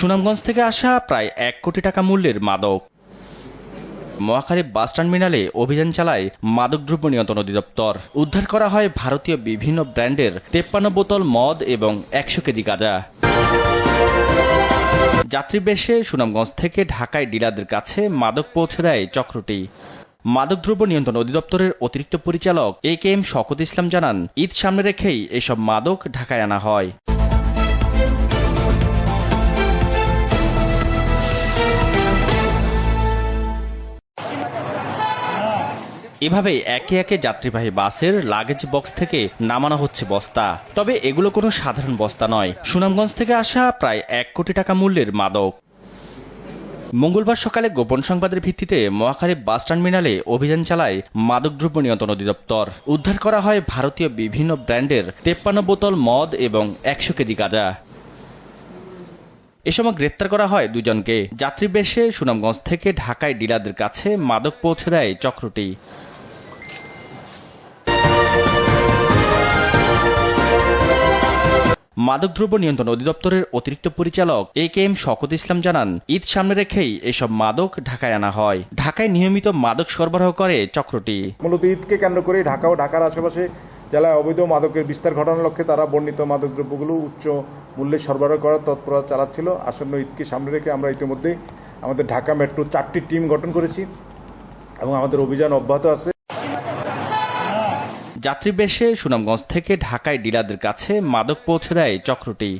সুনামগঞ্জ থেকে আসা প্রায় এক কোটি টাকা মূল্যের মাদক। মহাখালী বাস টার্মিনালে অভিযান চালায় মাদকদ্রব্য নিয়ন্ত্রণ অধিদপ্তর। উদ্ধার করা হয় ভারতীয় বিভিন্ন ব্র্যান্ডের তেপ্পান্ন বোতল মদ এবং একশো কেজি গাঁজা। যাত্রী বেশে সুনামগঞ্জ থেকে ঢাকায় ডিলারদের কাছে মাদক পৌঁছে দেয় চক্রটি। মাদকদ্রব্য নিয়ন্ত্রণ অধিদপ্তরের অতিরিক্ত পরিচালক এ কে এম শকত ইসলাম জানান, ঈদ সামনে রেখেই এসব মাদক ঢাকায় আনা হয়। এভাবে একে একে যাত্রীবাহী বাসের লাগেজ বক্স থেকে নামানো হচ্ছে বস্তা। তবে এগুলো কোনো সাধারণ বস্তা নয়। সুনামগঞ্জ থেকে আসা প্রায় এক কোটি টাকা মূল্যের মাদক। মঙ্গলবার সকালে গোপন সংবাদের ভিত্তিতে মহাখালী বাস টার্মিনালে অভিযান চালায় মাদকদ্রব্য নিয়ন্ত্রণ অধিদপ্তর। উদ্ধার করা হয় ভারতীয় বিভিন্ন ব্র্যান্ডের তেপ্পান্ন বোতল মদ এবং একশো কেজি গাঁজা। এ সময় গ্রেপ্তার করা হয় দুজনকে। যাত্রী বেশে সুনামগঞ্জ থেকে ঢাকায় ডিলারদের কাছে মাদক পৌঁছে দেয় চক্রটি। মাদকদ্রব্য নিয়ন্ত্রণ অধিদপ্তরের অতিরিক্ত পরিচালক এ কে এম শকত ইসলাম জানান, ঈদ সামনে রেখেই এসব মাদক ঢাকায় আনা হয়। ঢাকায় নিয়মিত মাদক সরবরাহ করে চক্রটি। মূলত ঈদকে কেন্দ্র করে ঢাকা ও ঢাকার আশেপাশে জেলায় অবৈধ মাদকের বিস্তার ঘটানোর লক্ষ্যে তারা বর্ণিত মাদকদ্রব্যগুলো উচ্চ মূল্যে সরবরাহ করার তৎপরতা চালাচ্ছিল। আসন্ন ঈদকে সামনে রেখে আমরা ইতিমধ্যে আমাদের ঢাকা মেট্রো চারটি টিম গঠন করেছি এবং আমাদের অভিযান অব্যাহত আছে। যাত্রী বেশে সুনামগঞ্জ থেকে ঢাকায় ডিলারদের কাছে মাদক পৌঁছে দেয় চক্রটি।